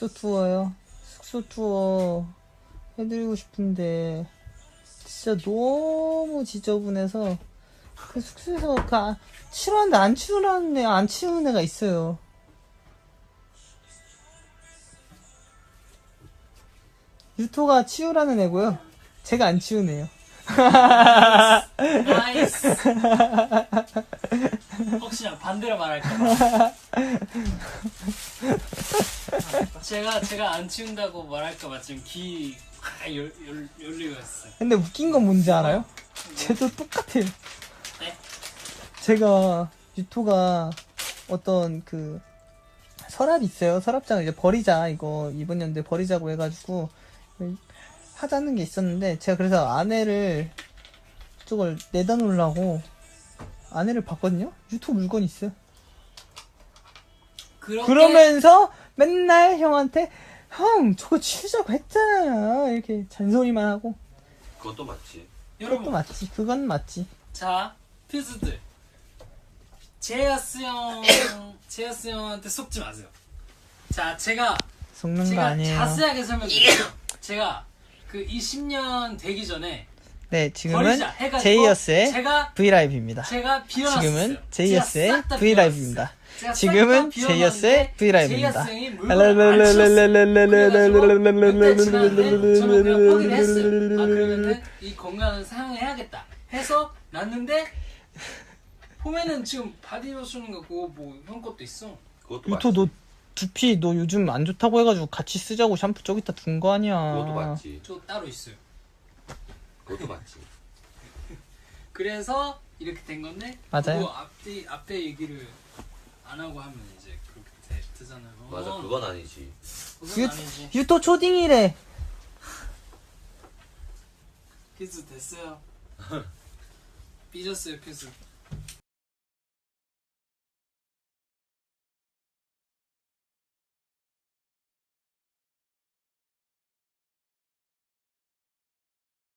숙소 투어요. 숙소 투어 해드리고 싶은데 진짜 너무 지저분해서 그 숙소에서 그 아- 치우는데 안 치우라는 애, 안 치우는 애가 있어요. 유토가 치우라는 애고요. 제가 안 치우네요. 나이스. 혹시나 반대로 말할까봐. 제가 제가 안 치운다고 말할까봐 지금 귀확 열, 열, 열리고 있어요. 근데 웃긴 건 뭔지 알아요? 쟤도 똑같아요. 네? 제가 유토가 어떤 그 서랍이 있어요. 서랍장을 이제 버리자 이거 이번 연도에 버리자고 해가지고 하자는 게 있었는데 제가 그래서 아내를 저걸 내다 놓으려고 아내를 봤거든요. 유토 물건이 있어요. 그렇게 그러면서 맨날 형한테 형 저거 치우자고 했잖아 이렇게 잔소리만 하고. 그것도 맞지. 그것도 여러분. 맞지. 그건 맞지. 자 퓨즈들. 제이어스 형 제이어스 형한테 속지 마세요. 자 제가 속는 거 제가 아니에요. 자세하게 설명드릴게요. 제가 그 20년 되기 전에 네 지금은 제이어스의 브이라이브입니다. 비워놨어요. 지금은 제이어스의 브이라이브입니다. 지금은 제이어스의 브이라이브입니다. 따로 있어요. 그것도 맞지. 그래서 이렇게 된 건데 맞아요. 앞뒤 앞에 얘기를 안 하고 하면 이제 그렇게 되, 되잖아요. 맞아. 그건 아니지. 그건 유, 아니지. 유토 초딩이래 퀴즈 됐어요. 삐졌어요 퀴즈.